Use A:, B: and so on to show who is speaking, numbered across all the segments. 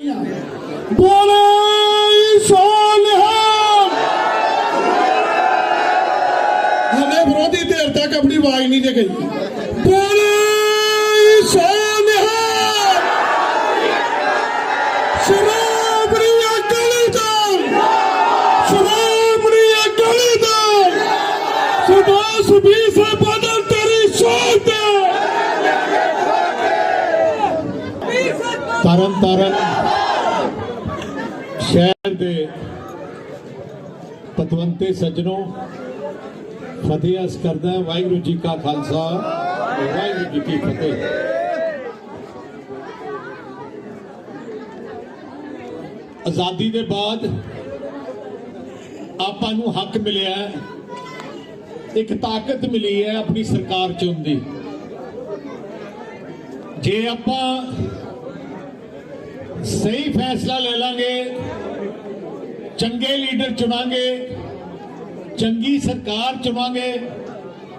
A: ਬੋਲੇ ਸੋਨਿਹਾਲ ਹਲੇ ਵਿਰੋਧੀ ਧਿਰ ਤੱਕ ਆਪਣੀ ਆਵਾਜ਼ ਨਹੀਂ ਜੇ ਗਈ ਬੋਲੇ ਸੋਨਿਹਾਲ ਸ਼੍ਰੋਮਣੀ ਅਕਾਲੀ ਦਲ ਸ਼੍ਰੋਮਣੀ ਅਕਾਲੀ ਦਲ ਸਰਦਾਰ ਸੁਬੀਰ ਸਿੰਘ ਬਾਦਲ ਤੇਰੀ ਸੋਚ ਤੇ ਤਰਨ ਤਾਰਨ ਸ਼ਹਿਰ ਦੇ ਪਤਵੰਤੇ ਸੱਜਣੋ, ਫਤਿਹ ਅਸ ਕਰਦਾ ਵਾਹਿਗੁਰੂ ਜੀ ਕਾ ਖਾਲਸਾ ਵਾਹਿਗੁਰੂ ਜੀ ਕੀ ਫਤਿਹ। ਆਜ਼ਾਦੀ ਦੇ ਬਾਅਦ ਆਪਾਂ ਨੂੰ ਹੱਕ ਮਿਲਿਆ ਇੱਕ ਤਾਕਤ ਮਿਲੀ ਹੈ ਆਪਣੀ ਸਰਕਾਰ ਚੁਣਨ ਦੀ। ਜੇ ਆਪਾਂ ਸਹੀ ਫੈਸਲਾ ਲੈ ਲਾਂਗੇ, ਚੰਗੇ ਲੀਡਰ ਚੁਣਾਂਗੇ, ਚੰਗੀ ਸਰਕਾਰ ਚੁਣਾਂਗੇ,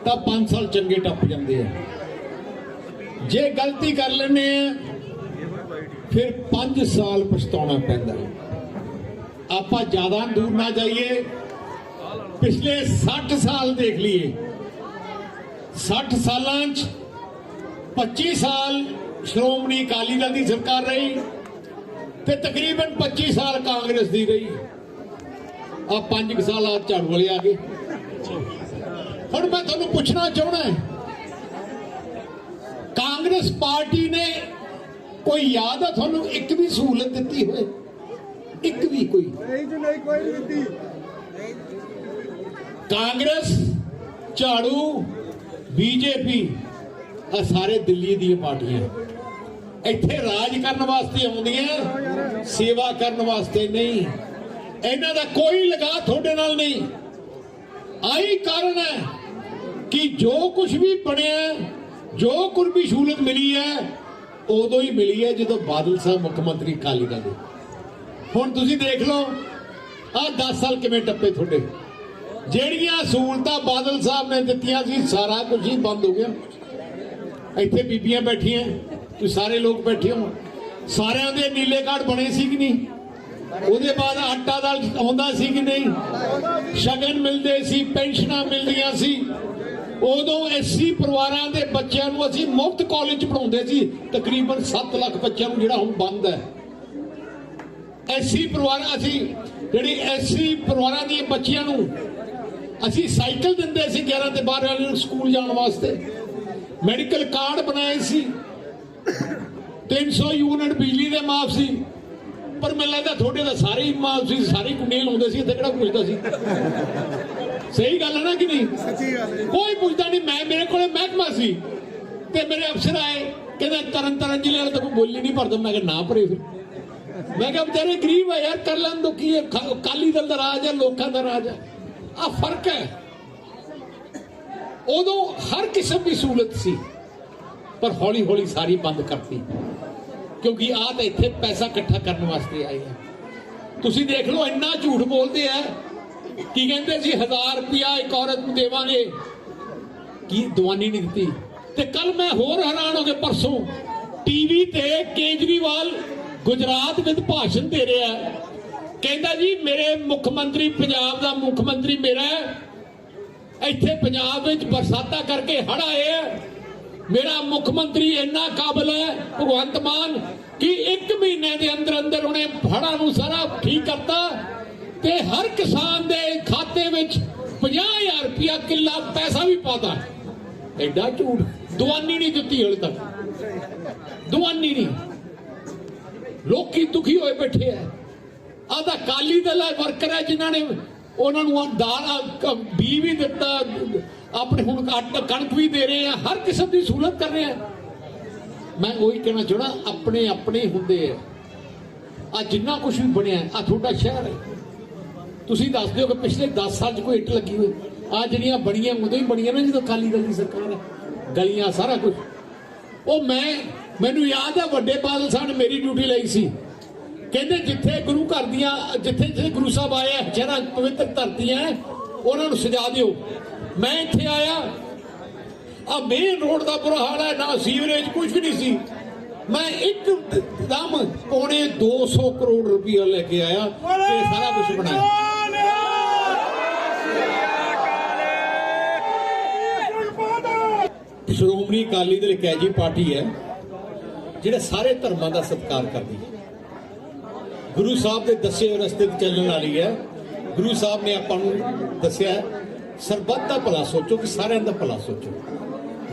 A: ਤਾਂ 5 ਸਾਲ ਚੰਗੇ ਟੱਪ ਜਾਂਦੇ ਆ। ਜੇ ਗਲਤੀ ਕਰ ਲੈਨੇ ਆ, ਫਿਰ 5 ਸਾਲ ਪਛਤਾਉਣਾ ਪੈਂਦਾ ਆਪਾਂ ਜ਼ਿਆਦਾ ਦੂਰ ਨਾ ਜਾਈਏ। ਪਿਛਲੇ 60 ਸਾਲ ਦੇਖ ਲਈਏ। 60 ਸਾਲਾਂ 'ਚ 25 ਸਾਲ ਸ਼੍ਰੋਮਣੀ ਅਕਾਲੀ ਦਲ ਦੀ ਸਰਕਾਰ ਰਹੀ। ਤੇ ਤਕਰੀਬਨ 25 ਸਾਲ ਕਾਂਗਰਸ ਦੀ ਰਹੀ। ਆ 5 ਸਾਲ ਆ ਝਾੜੂ ਵਾਲੇ ਆ ਗਏ। ਹੁਣ ਮੈਂ ਤੁਹਾਨੂੰ ਪੁੱਛਣਾ ਚਾਹਣਾ ਹੈ ਕਾਂਗਰਸ ਪਾਰਟੀ ਨੇ ਕੋਈ ਯਾਦ ਆ ਤੁਹਾਨੂੰ? ਇੱਕ ਵੀ ਸਹੂਲਤ ਦਿੱਤੀ ਹੋਵੇ। ਇੱਕ ਵੀ ਕੋਈ।
B: ਨਹੀਂ ਜੀ ਨਹੀਂ ਕੋਈ ਨਹੀਂ ਦਿੱਤੀ।
A: ਕਾਂਗਰਸ ਝਾੜੂ ਬੀਜੇਪੀ ਆ ਸਾਰੇ ਦਿੱਲੀ ਦੀਆਂ ਪਾਰਟੀਆਂ। ਇੱਥੇ ਰਾਜ ਕਰਨ ਵਾਸਤੇ ਆਉਂਦੀਆਂ। ਸੇਵਾ ਕਰਨ ਵਾਸਤੇ ਨਹੀਂ। ਇਹਨਾਂ ਦਾ ਕੋਈ ਲਗਾ ਤੁਹਾਡੇ ਨਾਲ ਨਹੀਂ। ਆਈ ਕਾਰਨ ਹੈ ਕਿ ਜੋ ਕੁਝ ਵੀ ਬਣਿਆ, ਜੋ ਕੁਝ ਵੀ ਸਹੂਲਤ ਮਿਲੀ ਹੈ, ਉਦੋਂ ਹੀ ਮਿਲੀ ਹੈ ਜਦੋਂ ਬਾਦਲ ਸਾਹਿਬ, ਮੁੱਖ ਮੰਤਰੀ ਅਕਾਲੀ ਦਲ ਦੇ। ਹੁਣ ਤੁਸੀਂ ਦੇਖ ਲਓ ਆ 10 ਸਾਲ ਕਿਵੇਂ ਟੱਪੇ ਤੁਹਾਡੇ। ਜਿਹੜੀਆਂ ਸਹੂਲਤਾਂ ਬਾਦਲ ਸਾਹਿਬ ਨੇ ਦਿੱਤੀਆਂ ਸੀ, ਸਾਰਾ ਕੁਝ ਹੀ ਬੰਦ ਹੋ ਗਿਆ। ਇੱਥੇ ਬੀਬੀਆਂ ਬੈਠੀਆਂ, ਤੁਸੀਂ ਸਾਰੇ ਲੋਕ ਬੈਠੇ ਹੋ ਸਾਰਿਆਂ ਦੇ ਨੀਲੇ ਕਾਰਡ ਬਣੇ ਸੀ ਕਿ ਨਹੀਂ? ਉਹਦੇ ਬਾਅਦ ਆਟਾ ਦਾਲ ਆਉਂਦਾ ਸੀ ਕਿ ਨਹੀਂ? ਸ਼ਗਨ ਮਿਲਦੇ ਸੀ, ਪੈਨਸ਼ਨਾਂ ਮਿਲਦੀਆਂ ਸੀ। ਉਦੋਂ ਐਸੀ ਪਰਿਵਾਰਾਂ ਦੇ ਬੱਚਿਆਂ ਨੂੰ ਅਸੀਂ ਮੁਫਤ ਕਾਲਜ ਪੜਾਉਂਦੇ ਸੀ। ਤਕਰੀਬਨ 7 ਲੱਖ ਬੱਚਿਆਂ ਨੂੰ ਜਿਹੜਾ ਹੁਣ ਬੰਦ ਹੈ। ਐਸੀ ਪਰਿਵਾਰ, ਅਸੀਂ ਜਿਹੜੀ ਐਸੀ ਪਰਿਵਾਰਾਂ ਦੀਆਂ ਬੱਚਿਆਂ ਨੂੰ ਅਸੀਂ ਸਾਈਕਲ ਦਿੰਦੇ ਸੀ 11 ਤੇ 12 ਵਾਲਿਆਂ ਨੂੰ ਸਕੂਲ ਜਾਣ ਵਾਸਤੇ। ਮੈਡੀਕਲ ਕਾਰਡ ਬਣਾਏ ਸੀ। 300 ਯੂਨਿਟ ਬਿਜਲੀ ਦੇ ਮਾਫ ਸੀ। ਪਰ ਮੈਨੂੰ ਲੱਗਦਾ ਤੁਹਾਡੇ ਤਾਂ ਸਾਰੇ ਹੀ ਮਾਫ ਸੀ ਸਾਰੇ ਕੁੰਡੇ ਲਾਉਂਦੇ ਸੀ ਇੱਥੇ ਕਿਹੜਾ ਪੁੱਛਦਾ ਸੀ? ਸਹੀ ਗੱਲ ਹੈ ਨਾ ਕਿ ਨਹੀਂ?
B: ਸੱਚੀ ਗੱਲ ਹੈ
A: ਕੋਈ ਪੁੱਛਦਾ ਨਹੀਂ ਮੈਂ ਮੇਰੇ ਕੋਲੇ ਮਹਿਕਮਾ ਸੀ। ਤੇ ਮੇਰੇ ਅਫਸਰ ਆਏ ਕਹਿੰਦੇ ਤਰਨ ਤਰਨ ਜ਼ਿਲ੍ਹੇ ਵਾਲੇ ਤਾਂ ਕੋਈ ਬੋਲੀ ਨਹੀਂ ਭਰਦਾ ਮੈਂ ਕਿਹਾ ਨਾ ਭਰੇ ਫਿਰ। ਮੈਂ ਕਿਹਾ ਵਿਚਾਰੇ ਗਰੀਬ ਆ ਯਾਰ ਕਰ ਲੈਣ ਦੋ ਕੀ ਹੈ ਅਕਾਲੀ ਦਲ ਦਾ ਰਾਜ ਹੈ ਲੋਕਾਂ ਦਾ ਰਾਜ ਹੈ। ਆ ਫ਼ਰਕ ਹੈ। ਉਦੋਂ ਹਰ ਕਿਸਮ ਦੀ ਸਹੂਲਤ ਸੀ ਪਰ ਹੌਲੀ ਹੌਲੀ ਸਾਰੀ ਬੰਦ ਕਰਤੀ। ਕਿਉਂਕਿ ਆਹ ਤਾਂ ਇੱਥੇ ਪੈਸਾ ਇਕੱਠਾ ਕਰਨ ਵਾਸਤੇ ਆਏ ਆ। ਤੁਸੀਂ ਦੇਖ ਲਓ, ਇੰਨਾ ਝੂਠ ਬੋਲਦੇ ਆ। ਕੀ ਕਹਿੰਦੇ ਸੀ? 1000 ਰੁਪਿਆ ਇੱਕ ਔਰਤ ਨੂੰ ਦੇਵਾਂਗੇ। ਕੀ ਦਵਾਨੀ ਨਹੀਂ ਦਿੱਤੀ? ਤੇ ਕੱਲ ਮੈਂ ਹੋਰ ਹੈਰਾਨ ਹੋ ਕੇ ਪਰਸੋਂ ਟੀਵੀ ਤੇ ਕੇਜਰੀਵਾਲ ਗੁਜਰਾਤ ਵਿੱਚ ਭਾਸ਼ਣ ਦੇ ਰਿਹਾ। ਕਹਿੰਦਾ ਜੀ, ਮੇਰੇ ਮੁੱਖ ਮੰਤਰੀ ਪੰਜਾਬ ਦਾ ਮੁੱਖ ਮੰਤਰੀ ਮੇਰਾ ਇੱਥੇ ਪੰਜਾਬ ਵਿੱਚ ਬਰਸਾਤਾਂ ਕਰਕੇ ਹੜ ਆਏ ਆ। ਮੇਰਾ ਮੁੱਖ ਮੰਤਰੀ ਇੰਨਾ ਕਾਬਲ ਹੈ, ਭਗਵੰਤ ਮਾਨ, ਕਿ ਇੱਕ ਮਹੀਨੇ ਦੇ ਅੰਦਰ ਅੰਦਰ ਉਹਨੇ ਹੜ੍ਹਾਂ ਨੂੰ ਸਾਰਾ ਠੀਕ ਕਰਤਾ ਤੇ ਹਰ ਕਿਸਾਨ ਦੇ ਖਾਤੇ ਵਿੱਚ 50000 ਰੁਪਇਆ ਕਿੱਲਾ ਪੈਸਾ ਵੀ ਪਾਤਾ। ਐਡਾ ਝੂਠ ਦੁਆਨੀ ਨਹੀਂ ਦਿੱਤੀ ਹਲੇ ਤੱਕ। ਦੁਆਨੀ ਨਹੀਂ। ਲੋਕੀ ਦੁਖੀ ਹੋਏ ਬੈਠੇ ਆ। ਆਦਾ ਕਾਲੀ ਦਲ ਵਰਕਰ ਹੈ ਜਿਨ੍ਹਾਂ ਨੇ ਉਹਨਾਂ ਨੂੰ ਆਹ ਦਾਲ ਬੀ ਵੀ ਦਿੱਤਾ, ਆਪਣੇ ਹੁਣ ਕਣਕ ਵੀ ਦੇ ਰਹੇ ਆ, ਹਰ ਕਿਸਮ ਦੀ ਸਹੂਲਤ ਕਰ ਰਹੇ ਆ। ਮੈਂ ਉਹੀ ਕਹਿਣਾ ਚਾਹਣਾ ਆਪਣੇ ਆਪਣੇ ਹੁੰਦੇ ਆ। ਆ ਜਿੰਨਾ ਕੁਝ ਵੀ ਬਣਿਆ ਆ ਤੁਹਾਡਾ ਸ਼ਹਿਰ ਹੈ। ਤੁਸੀਂ ਦੱਸ ਦਿਓ ਕਿ ਪਿਛਲੇ 10 ਸਾਲ 'ਚ ਕੋਈ ਇੱਟ ਲੱਗੀ ਹੋਈ। ਆ ਜਿਹੜੀਆਂ ਬਣੀਆਂ, ਉਦੋਂ ਹੀ ਬਣੀਆਂ ਨਾ ਜਦੋਂ ਅਕਾਲੀ ਦਲ ਦੀ ਸਰਕਾਰ ਹੈ। ਗਲੀਆਂ ਸਾਰਾ ਕੁਝ ਉਹ ਮੈਂ, ਮੈਨੂੰ ਯਾਦ ਆ, ਵੱਡੇ ਬਾਦਲ ਸਾਹਿਬ ਨੇ ਮੇਰੀ ਡਿਊਟੀ ਲਈ ਸੀ। ਕਹਿੰਦੇ ਜਿੱਥੇ ਗੁਰੂ ਘਰ ਦੀਆਂ ਜਿੱਥੇ ਜਿੱਥੇ ਗੁਰੂ ਸਾਹਿਬ ਆਏ ਆ ਜਿਹੜਾ ਪਵਿੱਤਰ ਧਰਤੀਆਂ ਹੈ, ਉਹਨਾਂ ਨੂੰ ਸਜਾ ਦਿਓ। ਮੈਂ ਇੱਥੇ ਆਇਆ। ਆ ਮੇਨ ਰੋਡ ਦਾ ਬੁਰਾ ਹਾਲ ਹੈ ਨਾ ਸੀਵਰੇਜ ਕੁਝ ਵੀ ਨਹੀਂ ਸੀ। ਮੈਂ ਇੱਕ ਦਮ ਪੌਣੇ 200 ਕਰੋੜ ਰੁਪਇਆ ਲੈ ਕੇ ਆਇਆ ਤੇ ਸਾਰਾ ਕੁਝ ਬਣਾਇਆ। ਸ਼੍ਰੋਮਣੀ ਅਕਾਲੀ ਦਲ ਇੱਕ ਐਜੀ ਪਾਰਟੀ ਹੈ ਜਿਹੜਾ ਸਾਰੇ ਧਰਮਾਂ ਦਾ ਸਤਿਕਾਰ ਕਰਦੀ ਹੈ। ਗੁਰੂ ਸਾਹਿਬ ਦੇ ਦੱਸੇ ਹੋਏ ਰਸਤੇ ਤੇ ਚੱਲਣ ਵਾਲੀ ਹੈ। ਗੁਰੂ ਸਾਹਿਬ ਨੇ ਆਪਾਂ ਨੂੰ ਦੱਸਿਆ ਸਰਬੱਤ ਦਾ ਭਲਾ ਸੋਚੋ ਕਿ ਸਾਰਿਆਂ ਦਾ ਭਲਾ ਸੋਚੋ।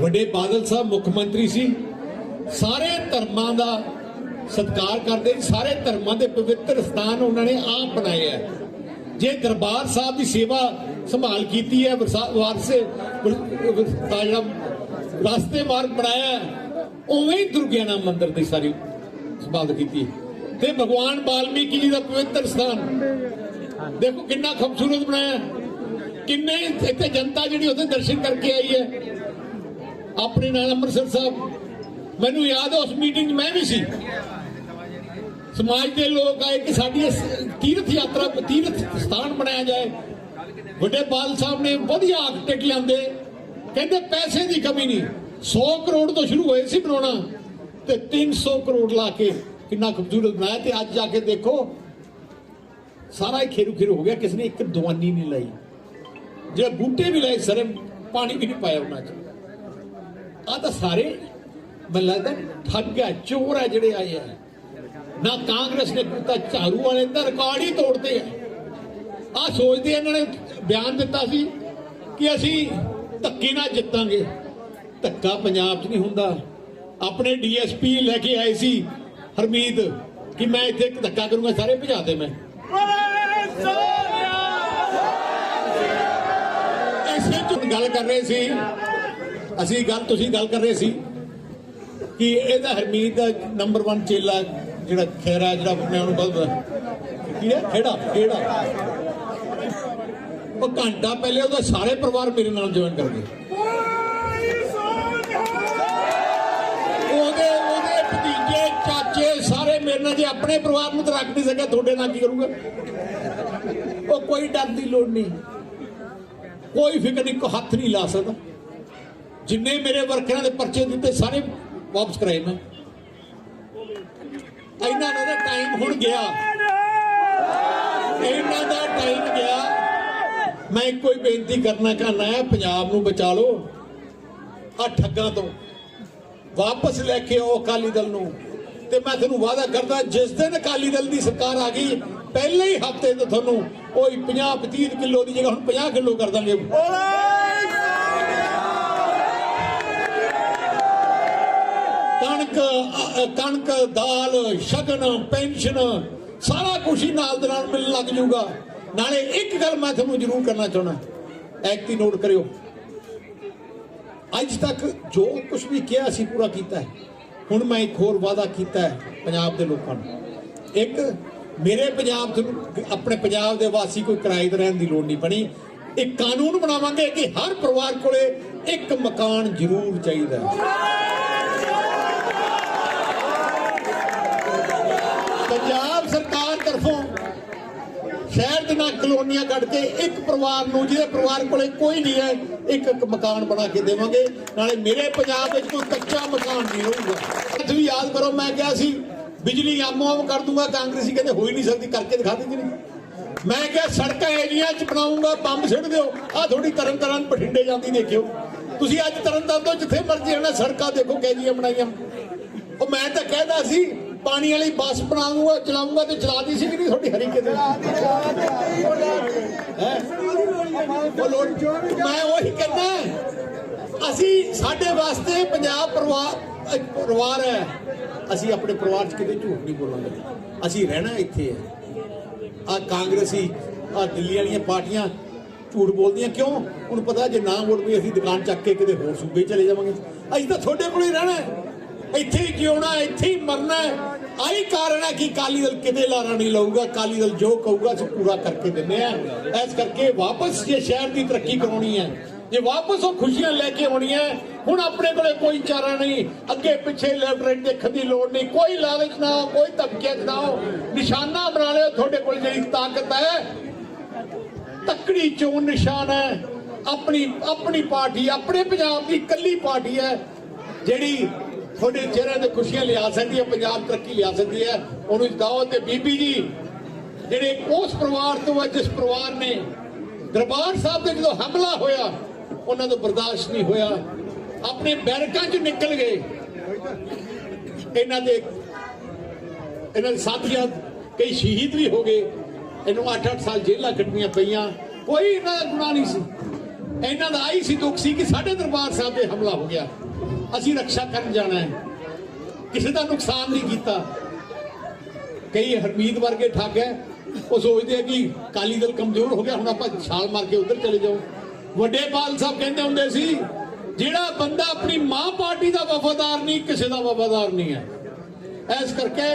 A: ਵੱਡੇ ਬਾਦਲ ਸਾਹਿਬ ਮੁੱਖ ਮੰਤਰੀ ਸੀ। ਸਾਰੇ ਧਰਮਾਂ ਦਾ ਸਤਿਕਾਰ ਕਰਦੇ ਸਾਰੇ ਧਰਮਾਂ ਦੇ ਪਵਿੱਤਰ ਸਥਾਨ ਉਹਨਾਂ ਨੇ ਆਪ ਬਣਾਏ ਹੈ। ਜੇ ਦਰਬਾਰ ਸਾਹਿਬ ਦੀ ਸੇਵਾ ਸੰਭਾਲ ਕੀਤੀ ਹੈ, ਵਾਰਸੇ ਵਰ- ਜਿਹੜਾ ਰਸਤੇ ਮਾਰਗ ਬਣਾਇਆ ਉਵੇਂ ਹੀ ਦੁਰਗਿਆਨਾ ਮੰਦਿਰ ਦੀ ਸਾਰੀ ਸੰਭਾਲ ਕੀਤੀ ਤੇ ਭਗਵਾਨ ਵਾਲਮੀਕੀ ਜੀ ਦਾ ਪਵਿੱਤਰ ਸਥਾਨ। ਦੇਖੋ ਕਿੰਨਾ ਖੂਬਸੂਰਤ ਬਣਾਇਆ ਕਿੰਨੇ ਇੱਥੇ ਜਨਤਾ ਜਿਹੜੀ ਉਹਦੇ ਦਰਸ਼ਨ ਕਰਕੇ ਆਈ ਹੈ। ਆਪਣੇ ਨਾਲ ਅੰਮ੍ਰਿਤਸਰ ਸਾਹਿਬ। ਮੈਨੂੰ ਯਾਦ ਹੈ ਉਸ ਮੀਟਿੰਗ ਮੈਂ ਵੀ ਸੀ। ਸਮਾਜ ਦੇ ਲੋਕ ਆਏ ਕਿ ਸਾਡੀ ਤੀਰਥ ਯਾਤਰਾ, ਤੀਰਥ ਸਥਾਨ ਬਣਾਇਆ ਜਾਏ। ਵੱਡੇ ਬਾਲ ਸਾਹਿਬ ਨੇ ਵਧੀਆ ਆਰਕਟੈਕਟ ਲਿਆਂਦੇ। ਕਹਿੰਦੇ ਪੈਸੇ ਦੀ ਕਮੀ ਨਹੀਂ। 100 ਕਰੋੜ ਤੋਂ ਸ਼ੁਰੂ ਹੋਏ ਸੀ ਬਣਾਉਣਾ। ਤੇ 300 ਕਰੋੜ ਲਾ ਕੇ ਕਿੰਨਾ ਖੂਬਸੂਰਤ ਬਣਾਇਆ ਤੇ ਅੱਜ ਜਾ ਕੇ ਦੇਖੋ, ਸਾਰਾ ਹੀ ਖੇਰੂ ਖੇਰੂ ਹੋ ਗਿਆ, ਕਿਸ ਨੇ ਇੱਕ ਦਵਾਨੀ ਨਹੀਂ ਲਾਈ। ਜੇ ਬੂਟੇ ਵੀ ਲਾਏ ਸਾਰੇ ਪਾਣੀ ਵੀ ਨਹੀਂ ਪਾਇਆ ਉਹਨਾਂ 'ਚ। ਆ ਤਾਂ ਸਾਰੇ, ਮੈਨੂੰ ਲੱਗਦਾ ਠੱਗ ਹੈ, ਚੋਰ ਹੈ ਜਿਹੜੇ ਆਏ ਆ। ਨਾ ਕਾਂਗਰਸ ਨੇ ਕੀਤਾ, ਝਾੜੂ ਵਾਲੇ ਦਾ ਰਿਕਾਰਡ ਹੀ ਤੋੜਦੇ ਆ। ਆ ਸੋਚਦੇ ਇਹਨਾਂ ਨੇ ਬਿਆਨ ਦਿੱਤਾ ਸੀ ਕਿ ਅਸੀਂ ਧੱਕੇ ਨਾਲ ਜਿੱਤਾਂਗੇ। ਧੱਕਾ ਪੰਜਾਬ 'ਚ ਨਹੀਂ ਹੁੰਦਾ। ਆਪਣੇ ਡੀਐਸਪੀ ਲੈ ਕੇ ਆਏ ਸੀ ਹਰਮੀਤ, ਕਿ ਮੈਂ ਇੱਥੇ ਇੱਕ ਧੱਕਾ ਕਰੂੰਗਾ, ਸਾਰੇ ਭਜਾ ਦੇ ਮੈਂ। ਇਸੇ ਚ ਗੱਲ ਕਰ ਰਹੇ ਸੀ, ਅਸੀਂ ਗੱਲ, ਤੁਸੀਂ ਗੱਲ ਕਰ ਰਹੇ ਸੀ, ਕਿ ਇਹਦਾ ਹਰਮੀਤ ਦਾ ਨੰਬਰ 1 ਚੇਲਾ, ਜਿਹੜਾ ਖੇਰਾ ਜਿਹੜਾ ਆਪਣੇ ਨੂੰ ਬਲਦਾ ਕੀ ਹੈ? ਖੇੜਾ ਖੇੜਾ ਉਹ ਘੰਟਾ ਪਹਿਲੇ ਉਹਦਾ ਸਾਰੇ ਪਰਿਵਾਰ ਮੇਰੇ ਨਾਲ ਜੁਆਇਨ ਕਰ ਗਏ ਉਹਦੇ ਉਹਦੇ ਭਤੀਜੇ ਚਾਚੇ ਸਾਰੇ ਜੇ ਆਪਣੇ ਪਰਿਵਾਰ ਨੂੰ ਤਾਂ ਰੱਖ ਨਹੀਂ ਸਕਿਆ, ਤੁਹਾਡੇ ਨਾਲ ਕੀ ਕਰੂਗਾ? ਉਹ ਕੋਈ ਡਰ ਦੀ ਲੋੜ ਨਹੀਂ। ਕੋਈ ਫਿਕਰ ਨਹੀਂ ਕੋ ਹੱਥ ਨਹੀਂ ਲਾ ਸਕਦਾ। ਜਿੰਨੇ ਮੇਰੇ ਵਰਕਰਾਂ ਦੇ ਪਰਚੇ ਦਿੱਤੇ, ਸਾਰੇ ਵਾਪਸ ਕਰਾਏ ਮੈਂ। ਇਹਨਾਂ ਦਾ ਟਾਈਮ ਹੁਣ ਗਿਆ। ਇਹਨਾਂ ਦਾ ਟਾਈਮ ਗਿਆ। ਮੈਂ ਇੱਕੋ ਹੀ ਬੇਨਤੀ ਕਰਨਾ ਚਾਹੁੰਦਾ ਹੈ, ਪੰਜਾਬ ਨੂੰ ਬਚਾ ਲਓ। ਆ ਠੱਗਾਂ ਤੋਂ। ਵਾਪਸ ਲੈ ਕੇ ਆਓ ਅਕਾਲੀ ਦਲ ਨੂੰ। ਤੇ ਮੈਂ ਤੁਹਾਨੂੰ ਵਾਅਦਾ ਕਰਦਾ, ਜਿਸ ਦਿਨ ਅਕਾਲੀ ਦਲ ਦੀ ਸਰਕਾਰ ਆ ਗਈ, ਪਹਿਲੇ ਹੀ ਹਫ਼ਤੇ ਤੇ ਤੁਹਾਨੂੰ ਕੋਈ 50 25 ਕਿਲੋ ਦੀ ਜਗ੍ਹਾ ਹੁਣ 50 ਕਿਲੋ ਕਰ ਦਾਂਗੇ। ਕਣਕ ਕਣਕ, ਦਾਲ, ਸ਼ਗਨ, ਪੈਨਸ਼ਨ, ਸਾਰਾ ਕੁਝ ਹੀ ਨਾਲ ਦੇ ਨਾਲ ਮਿਲਣ ਲੱਗ ਜਾਊਗਾ। ਨਾਲੇ ਇੱਕ ਗੱਲ ਮੈਂ ਤੁਹਾਨੂੰ ਜ਼ਰੂਰ ਕਰਨਾ ਚਾਹਣਾ ਐਕਟੀ ਨੋਟ ਕਰਿਓ। ਅੱਜ ਤੱਕ ਜੋ ਕੁਝ ਵੀ ਕਿਹਾ ਸੀ, ਪੂਰਾ ਕੀਤਾ ਹੈ। ਹੁਣ ਮੈਂ ਇੱਕ ਹੋਰ ਵਾਅਦਾ ਕੀਤਾ ਹੈ ਪੰਜਾਬ ਦੇ ਲੋਕਾਂ ਨੂੰ। ਇੱਕ, ਮੇਰੇ ਪੰਜਾਬ ਤੋਂ ਆਪਣੇ ਪੰਜਾਬ ਦੇ ਵਾਸੀ ਕੋਈ ਕਿਰਾਏ ਤੇ ਰਹਿਣ ਦੀ ਲੋੜ ਨਹੀਂ ਬਣੀ। ਇੱਕ ਕਾਨੂੰਨ ਬਣਾਵਾਂਗੇ ਕਿ ਹਰ ਪਰਿਵਾਰ ਕੋਲੇ ਇੱਕ ਮਕਾਨ ਜ਼ਰੂਰ ਚਾਹੀਦਾ ਪੰਜਾਬ ਸਰਕਾਰ ਤਰਫੋਂ ਸ਼ਹਿਰ ਦੇ ਨਾਲ ਕਲੋਨੀਆਂ ਕੱਢ ਕੇ ਇੱਕ ਪਰਿਵਾਰ ਨੂੰ, ਜਿਹਦੇ ਪਰਿਵਾਰ ਕੋਲੇ ਕੋਈ ਨਹੀਂ ਹੈ ਇੱਕ ਇੱਕ ਮਕਾਨ ਬਣਾ ਕੇ ਦੇਵਾਂਗੇ। ਨਾਲੇ ਮੇਰੇ ਪੰਜਾਬ ਵਿੱਚ ਕੋਈ ਕੱਚਾ ਮਕਾਨ ਨਹੀਂ ਹੋਊਗਾ ਅੱਜ ਵੀ ਯਾਦ ਕਰੋ, ਮੈਂ ਕਿਹਾ ਸੀ, ਬਿਜਲੀ ਆਮੋ ਆਮ ਕਰ ਦੂੰਗਾ, ਕਾਂਗਰਸੀ ਕਹਿੰਦੇ ਹੋ ਹੀ ਨਹੀਂ ਸਕਦੀ, ਕਰਕੇ ਦਿਖਾ ਦਿੰਦੇ ਨੇ ਮੈਂ ਕਿਹਾ ਸੜਕਾਂ ਏਰੀਆ ਚ ਬਣਾਉਂਗਾ, ਬੰਬ ਸਿੱਟ ਦਿਓ। ਆ ਥੋੜੀ ਤਰਨ ਤਰਨ ਬਠਿੰਡੇ ਜਾਂਦੀ ਦੇਖਿਓ। ਤੁਸੀਂ ਅੱਜ ਤਰਨ ਤਾਰਨ ਤੋਂ ਜਿੱਥੇ ਮਰਜ਼ੀ ਜਾਣਾ ਸੜਕਾਂ ਦੇਖੋ ਕਿਹੜੀਆਂ ਬਣਾਈਆਂ। ਉਹ ਮੈਂ ਤਾਂ ਕਹਿੰਦਾ ਸੀ ਪਾਣੀ ਵਾਲੀ ਬੱਸ ਬਣਾਉਂਗਾ, ਚਲਾਉਂਗਾ ਤੇ ਚਲਾਦੀ ਸੀ ਕਿ ਨਹੀਂ ਤੁਹਾਡੀ ਹਰੀ ਕਿਤੇ? ਮੈਂ ਉਹੀ ਕਹਿੰਦਾ, ਅਸੀਂ ਸਾਡੇ ਵਾਸਤੇ ਪੰਜਾਬ ਪਰਿਵਾਰ ਪਰਿਵਾਰ ਹੈ। ਅਸੀਂ ਆਪਣੇ ਪਰਿਵਾਰ 'ਚ ਕਿਤੇ ਝੂਠ ਨਹੀਂ ਬੋਲਾਂਗੇ। ਅਸੀਂ ਰਹਿਣਾ ਇੱਥੇ ਹੈ। ਆ ਕਾਂਗਰਸੀ, ਆ ਦਿੱਲੀ ਵਾਲੀਆਂ ਪਾਰਟੀਆਂ ਝੂਠ ਬੋਲਦੀਆਂ ਕਿਉਂ? ਉਹਨੂੰ ਪਤਾ ਜੇ ਨਾ ਵੋਟ ਪਈ, ਅਸੀਂ ਦੁਕਾਨ ਚੱਕ ਕੇ ਕਿਤੇ ਹੋਰ ਸੂਬੇ ਚਲੇ ਜਾਵਾਂਗੇ। ਅਸੀਂ ਤਾਂ ਤੁਹਾਡੇ ਕੋਲ ਹੀ ਰਹਿਣਾ ਇੱਥੇ ਹੀ ਜਿਉਣਾ ਇੱਥੇ ਹੀ ਮਰਨਾ ਆਹੀ ਕਾਰਨ ਹੈ ਕਿ ਕਾਲੀ ਦਲ ਕਿਤੇ ਲਾਰਾ ਨਹੀਂ ਲਊਗਾ ਕਾਲੀ ਦਲ ਜੋ ਕਹੂਗਾ ਅਸੀਂ ਪੂਰਾ ਕਰਕੇ ਦਿੰਦੇ ਆ ਇਸ ਕਰਕੇ ਵਾਪਸ ਜੇ ਸ਼ਹਿਰ ਦੀ ਤਰੱਕੀ ਕਰਾਉਣੀ ਹੈ, ਜੇ ਵਾਪਸ ਉਹ ਖੁਸ਼ੀਆਂ ਲੈ ਕੇ ਆਉਣੀਆਂ, ਹੁਣ ਆਪਣੇ ਕੋਲੇ ਕੋਈ ਚਾਰਾ ਨਹੀਂ, ਅੱਗੇ ਪਿੱਛੇ ਲੈਫਟ ਰਾਈਟ ਦੇਖਣ ਦੀ ਲੋੜ ਨਹੀਂ, ਕੋਈ ਲਾਲਚ ਨਾ ਹੋ ਕੋਈ ਧਮਕੀਆਂ ਨਾ ਨਿਸ਼ਾਨਾ ਬਣਾ ਲਿਓ, ਤੁਹਾਡੇ ਕੋਲ ਜਿਹੜੀ ਤਾਕਤ ਹੈ, ਤੱਕੜੀ ਚੋਣ ਨਿਸ਼ਾਨ ਹੈ। ਆਪਣੀ ਆਪਣੀ ਪਾਰਟੀ, ਆਪਣੇ ਪੰਜਾਬ ਦੀ ਇਕੱਲੀ ਪਾਰਟੀ ਹੈ, ਜਿਹੜੀ ਤੁਹਾਡੇ ਚਿਹਰੇ ਤੇ ਖੁਸ਼ੀਆਂ ਲਿਆ ਸਕਦੀ ਹੈ, ਪੰਜਾਬ ਤਰੱਕੀ ਲਿਆ ਸਕਦੀ ਹੈ। ਉਹਨੂੰ ਜਿਤਾਓ ਤੇ ਬੀਬੀ ਜੀ, ਜਿਹੜੇ ਉਸ ਪਰਿਵਾਰ ਤੋਂ ਹੈ, ਜਿਸ ਪਰਿਵਾਰ ਨੇ ਦਰਬਾਰ ਸਾਹਿਬ 'ਤੇ ਜਦੋਂ ਹਮਲਾ ਹੋਇਆ, ਉਹਨਾਂ ਤੋਂ ਬਰਦਾਸ਼ਤ ਨਹੀਂ ਹੋਇਆ। ਆਪਣੇ ਬੈਰਕਾਂ 'ਚ ਨਿਕਲ ਗਏ। ਇਹਨਾਂ ਦੇ ਇਹਨਾਂ ਦੇ ਸਾਥੀਆਂ, ਕਈ ਸ਼ਹੀਦ ਵੀ ਹੋ ਗਏ। ਇਹਨੂੰ 8-8 ਸਾਲ ਜੇਲ੍ਹਾਂ ਕੱਟਣੀਆਂ ਪਈਆਂ। ਕੋਈ ਇਹਨਾਂ ਦਾ ਗੁਨਾਹ ਨਹੀਂ ਸੀ। ਇਹਨਾਂ ਦਾ ਆਈ ਸੀ ਦੁੱਖ ਸੀ ਕਿ ਸਾਡੇ ਦਰਬਾਰ ਸਾਹਿਬ ਤੇ ਹਮਲਾ ਹੋ ਗਿਆ। ਅਸੀਂ ਰੱਖਿਆ ਕਰਨ ਜਾਣਾ ਹੈ। ਕਿਸੇ ਦਾ ਨੁਕਸਾਨ ਨਹੀਂ ਕੀਤਾ। ਕਈ ਹਰਮੀਤ ਵਰਗੇ ਠੱਗ ਹੈ। ਉਹ ਸੋਚਦੇ ਆ ਕਿ ਕਾਲੀ ਦਲ ਕਮਜ਼ੋਰ ਹੋ ਗਿਆ, ਹੁਣ ਆਪਾਂ ਛਾਲ ਮਾਰ ਕੇ ਉਧਰ ਚਲੇ ਜਾਓ। ਵੱਡੇ ਪਾਲ ਸਾਹਿਬ ਕਹਿੰਦੇ ਹੁੰਦੇ ਸੀ, ਜਿਹੜਾ ਬੰਦਾ ਆਪਣੀ ਮਾਂ ਪਾਰਟੀ ਦਾ ਵਫਾਦਾਰ ਨਹੀਂ, ਕਿਸੇ ਦਾ ਵਫਾਦਾਰ ਨਹੀਂ ਹੈ। ਇਸ ਕਰਕੇ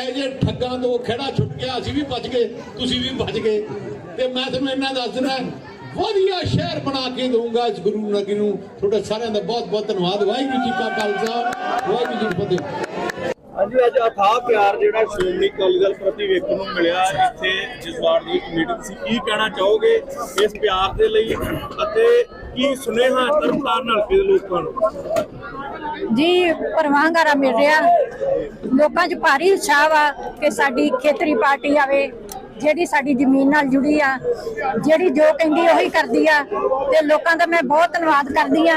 A: ਇਹ ਜੇ ਠੱਗਾਂ ਤੋਂ ਖੇੜਾ ਛੁੱਟ ਗਿਆ, ਅਸੀਂ ਵੀ ਬਚ ਗਏ, ਤੁਸੀਂ ਵੀ ਬਚ ਗਏ। ਤੇ ਮੈਂ ਤੁਹਾਨੂੰ ਇਹਨਾਂ ਦੱਸ ਦਿੰਦਾ ਵਧੀਆ ਸ਼ਹਿਰ ਬਣਾ ਕੇ ਦਊਂਗਾ ਇਸ ਗੁਰੂ ਨਗਰੀ ਨੂੰ। ਤੁਹਾਡਾ ਸਾਰਿਆਂ ਦਾ ਬਹੁਤ ਬਹੁਤ ਧੰਨਵਾਦ। ਵਾਹਿਗੁਰੂ ਜੀ ਕਾ ਖਾਲਸਾ ਵਾਹਿਗੁਰੂ ਜੀ ਕੀ ਫਤਿਹ।
C: ਹਾਂਜੀ ਅੱਜ ਅਥਾਹ ਪਿਆਰ ਜਿਹੜਾ ਸ਼੍ਰੋਮਣੀ ਅਕਾਲੀ ਦਲ ਪ੍ਰਤੀ ਵੇਖਣ ਨੂੰ ਮਿਲਿਆ ਇੱਥੇ ਜਸਵਾੜ ਦੀ ਇੱਕ ਮੀਟਿੰਗ ਸੀ ਕੀ ਕਹਿਣਾ ਚਾਹੋਗੇ ਇਸ ਪਿਆਰ ਦੇ ਲਈ ਅਤੇ ਕੀ ਸੁਨੇਹਾ ਤਰਨਤਾਰਨ ਹਲਕੇ ਦੇ ਲੋਕਾਂ ਨੂੰ?
D: ਜੀ ਪਰਵਾਹਗਾਰਾ ਮਿਲ ਰਿਹਾ। ਲੋਕਾਂ 'ਚ ਭਾਰੀ ਉਤਸ਼ਾਹ ਵਾ ਕਿ ਸਾਡੀ ਖੇਤਰੀ ਪਾਰਟੀ ਆਵੇ। ਜਿਹੜੀ ਸਾਡੀ ਜ਼ਮੀਨ ਨਾਲ ਜੁੜੀ ਆ ਜਿਹੜੀ ਜੋ ਕਹਿੰਦੀ ਉਹੀ ਕਰਦੀ ਆ। ਤੇ ਲੋਕਾਂ ਦਾ ਮੈਂ ਬਹੁਤ ਧੰਨਵਾਦ ਕਰਦੀ ਆ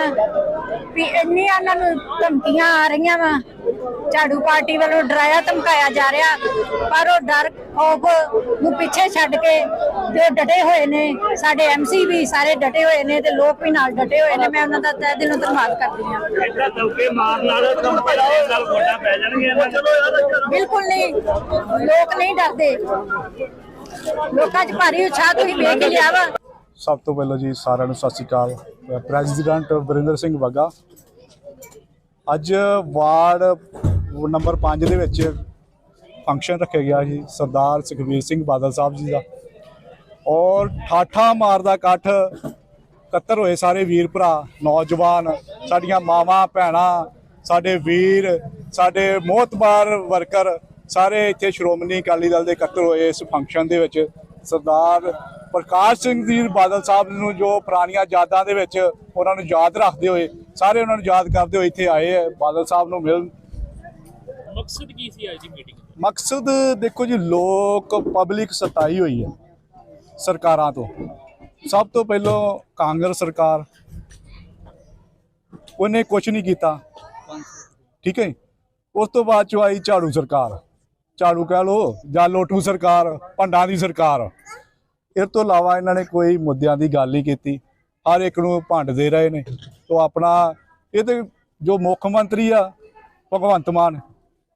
D: ਵੀ ਇੰਨੀਆਂ ਉਹਨਾਂ ਨੂੰ ਧਮਕੀਆਂ ਆ ਰਹੀਆਂ ਵਾ। ਝਾੜੂ ਪਾਰਟੀ ਵੱਲੋਂ ਡਰਾਇਆ ਧਮਕਾਇਆ ਜਾ ਰਿਹਾ ਪਰ ਉਹ ਡਰ ਖੌਫ ਨੂੰ ਪਿੱਛੇ ਛੱਡ ਕੇ ਜੋ ਡਟੇ ਹੋਏ ਨੇ ਸਾਡੇ ਐਮਸੀ ਵੀ ਸਾਰੇ ਡਟੇ ਹੋਏ ਨੇ ਤੇ ਲੋਕ ਵੀ ਨਾਲ ਡਟੇ ਹੋਏ ਨੇ ਮੈਂ ਉਹਨਾਂ ਦਾ ਤਹਿ ਦਿਲੋਂ ਧੰਨਵਾਦ ਕਰਦੀ ਹਾਂ
C: ਇੱਦਾਂ ਮਾਰਨ ਨਾਲ ਨਾਲ ਪੈ ਇਹਨਾਂ
D: ਬਿਲਕੁਲ ਨਹੀਂ ਲੋਕ ਨਹੀਂ ਡਰਦੇ। ਲੋਕਾਂ 'ਚ ਭਾਰੀ ਉਤਸ਼ਾਹ ਤੁਸੀਂ ਵੇਖ ਹੀ ਲਿਆ ਵਾ।
E: ਸਭ ਤੋਂ ਪਹਿਲਾਂ ਜੀ ਸਾਰਿਆਂ ਨੂੰ ਸਤਿ ਸ਼੍ਰੀ ਅਕਾਲ। ਮੈਂ ਪ੍ਰੈਜ਼ੀਡੈਂਟ ਵਰਿੰਦਰ ਸਿੰਘ ਬੱਗਾ ਅੱਜ ਵਾਰਡ ਨੰਬਰ 5 ਦੇ ਵਿੱਚ ਫੰਕਸ਼ਨ ਰੱਖਿਆ ਗਿਆ ਸੀ, ਸਰਦਾਰ ਸੁਖਬੀਰ ਸਿੰਘ ਬਾਦਲ ਸਾਹਿਬ ਜੀ ਦਾ। ਔਰ ਠਾਠਾ ਮਾਰਦਾ ਇਕੱਠ ਇਕੱਤਰ ਹੋਏ ਸਾਰੇ ਵੀਰ ਭਰਾ, ਨੌਜਵਾਨ, ਸਾਡੀਆਂ ਮਾਵਾਂ, ਭੈਣਾਂ, ਸਾਡੇ ਵੀਰ, ਸਾਡੇ ਮੋਹਤਬਾਰ ਵਰਕਰ ਸਾਰੇ ਇੱਥੇ ਸ਼੍ਰੋਮਣੀ ਅਕਾਲੀ ਦਲ ਦੇ ਇਕੱਤਰ ਹੋਏ ਇਸ ਫੰਕਸ਼ਨ ਦੇ ਵਿੱਚ ਸਰਦਾਰ ਪ੍ਰਕਾਸ਼ ਸਿੰਘ ਜੀ ਬਾਦਲ ਸਾਹਿਬ ਨੂੰ ਜੋ ਪੁਰਾਣੀਆਂ ਯਾਦਾਂ ਦੇ ਵਿੱਚ ਉਹਨਾਂ ਨੂੰ ਯਾਦ ਰੱਖਦੇ ਹੋਏ ਸਾਰੇ ਉਹਨਾਂ ਨੂੰ ਯਾਦ ਕਰਦੇ ਹੋਏ ਇੱਥੇ ਆਏ ਹੈ ਬਾਦਲ ਸਾਹਿਬ ਨੂੰ ਮਿਲਣ।
C: ਮਕਸਦ ਕੀ ਸੀ ਅੱਜ ਦੀ ਮੀਟਿੰਗ ਦਾ
E: ਮਕਸਦ ਦੇਖੋ ਜੀ ਲੋਕ ਪਬਲਿਕ ਸਤਾਈ ਹੋਈ ਹੈ ਸਰਕਾਰਾਂ ਤੋਂ। ਸਭ ਤੋਂ ਪਹਿਲਾਂ ਕਾਂਗਰਸ ਸਰਕਾਰ। ਉਹਨੇ ਕੁਝ ਨਹੀਂ ਕੀਤਾ। ਠੀਕ ਹੈ? ਉਸ ਤੋਂ ਬਾਅਦ ਚ ਆਈ ਝਾੜੂ ਸਰਕਾਰ। ਝਾੜੂ ਕਹਿ ਲੋ ਜਾਂ ਲੋਟੂ ਸਰਕਾਰ ਭੰਡਾਂ ਦੀ ਸਰਕਾਰ। ਇਹ ਤੋਂ ਇਲਾਵਾ ਇਹਨਾਂ ਨੇ ਕੋਈ ਮੁੱਦਿਆਂ ਦੀ ਗੱਲ ਨਹੀਂ ਕੀਤੀ। ਹਰ ਇੱਕ ਨੂੰ ਭੰਡ ਦੇ ਰਹੇ ਨੇ। ਤੋਂ ਆਪਣਾ ਇਹ ਤੇ ਜੋ ਮੁੱਖ ਮੰਤਰੀ ਆ ਭਗਵੰਤ ਮਾਨ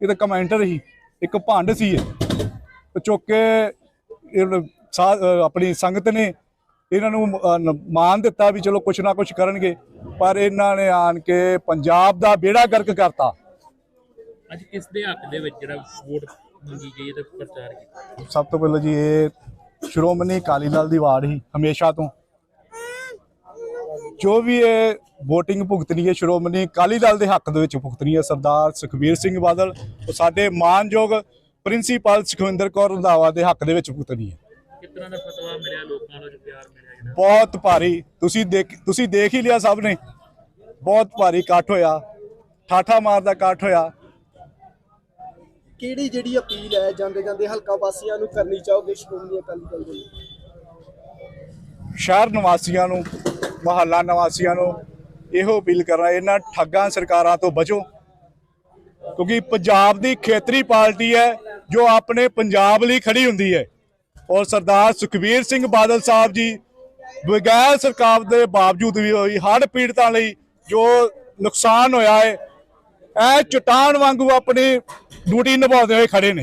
E: ਇਹ ਤਾਂ ਕਮੈਂਟਰ ਹੀ ਇੱਕ ਭੰਡ ਸੀ ਇਹ। ਚੁੱਕ ਕੇ ਆਪਣੀ ਸੰਗਤ ਨੇ ਇਹਨਾਂ ਨੂੰ ਅਹ, ਮਾਨ ਦਿੱਤਾ ਵੀ ਚਲੋ ਕੁਛ ਨਾ ਕੁਛ ਕਰਨਗੇ। ਪਰ ਇਹਨਾਂ ਨੇ ਆਣ ਕੇ ਪੰਜਾਬ ਦਾ ਬੇੜਾ ਗਰਕ ਕਰਤਾ।
F: ਅੱਜ ਕਿਸ ਦੇ ਹੱਕ ਦੇ ਵਿੱਚ ਜਿਹੜਾ ਵੋਟ ਮੰਗੀ ਗਈ ਹੈ ਤੇ ਪ੍ਰਚਾਰ ਕੀਤਾ।
E: ਸਭ ਤੋਂ ਪਹਿਲਾਂ ਜੀ ਇਹ ਸ਼੍ਰੋਮਣੀ ਅਕਾਲੀ ਦਲ ਦੀ ਵਾਰਡ ਹੀ ਹਮੇਸ਼ਾ ਤੋਂ। ਜੋ ਵੀ ਇਹ VOTING ਭੁਗਤਣੀ ਹੈ ਸ਼੍ਰੋਮਣੀ ਅਕਾਲੀ ਦਲ ਦੇ ਹੱਕ ਦੇ ਵਿੱਚ ਭੁਗਤਣੀ ਹੈ ਸਰਦਾਰ ਸੁਖਬੀਰ ਸਿੰਘ ਬਾਦਲ ਉਹ ਸਾਡੇ ਮਾਨਯੋਗ ਪ੍ਰਿੰਸੀਪਲ ਸੁਖਵਿੰਦਰ ਕੌਰ ਰੰਧਾਵਾ ਦੇ ਹੱਕ ਦੇ ਵਿੱਚ ਭੁਗਤਣੀ ਹੈ।
F: ਕਿਸ ਤਰ੍ਹਾਂ ਦਾ ਫਤਵਾ ਮਿਲਿਆ ਲੋਕਾਂ ਨੂੰ ਜੋ ਪਿਆਰ ਮਿਲਿਆ ਜਿਹੜਾ?
E: ਬਹੁਤ ਭਾਰੀ। ਤੁਸੀਂ ਦੇਖ ਤੁਸੀਂ ਦੇਖ ਹੀ ਲਿਆ ਸਭ ਨੇ। ਬਹੁਤ ਭਾਰੀ ਇਕੱਠ ਹੋਇਆ। ਠਾਠਾ ਮਾਰਦਾ ਇਕੱਠ ਹੋਇਆ।
B: ਕਿਹੜੀ ਜਿਹੜੀ ਅਪੀਲ ਹੈ ਜਾਂਦੇ ਜਾਂਦੇ ਹਲਕਾ ਵਾਸੀਆਂ ਨੂੰ ਕਰਨੀ ਚਾਹੋਗੇ ਸ਼੍ਰੋਮਣੀ ਅਕਾਲੀ ਦਲ ਦੇ
E: ਸ਼ਹਿਰ ਨਿਵਾਸੀਆਂ ਨੂੰ, ਮਹੱਲਾ ਨਿਵਾਸੀਆਂ ਨੂੰ ਇਹੋ ਅਪੀਲ ਕਰਨਾ, ਇਹਨਾਂ ਠੱਗਾਂ ਸਰਕਾਰਾਂ ਤੋਂ ਬਚੋ। ਕਿਉਂਕਿ ਪੰਜਾਬ ਦੀ ਖੇਤਰੀ ਪਾਰਟੀ ਹੈ, ਜੋ ਆਪਣੇ ਪੰਜਾਬ ਲਈ ਖੜੀ ਹੁੰਦੀ ਹੈ। ਔਰ ਸਰਦਾਰ ਸੁਖਬੀਰ ਸਿੰਘ ਬਾਦਲ ਸਾਹਿਬ ਜੀ, ਬਗੈਰ ਸਰਕਾਰ ਦੇ ਬਾਵਜੂਦ ਵੀ ਹੋਈ, ਹੜ੍ਹ ਪੀੜਤਾਂ ਲਈ ਜੋ ਨੁਕਸਾਨ ਹੋਇਆ ਹੈ, ਇਹ ਚਟਾਨ ਵਾਂਗੂ ਆਪਣੀ ਡਿਊਟੀ ਨਿਭਾਉਂਦੇ ਹੋਏ ਖੜੇ ਨੇ।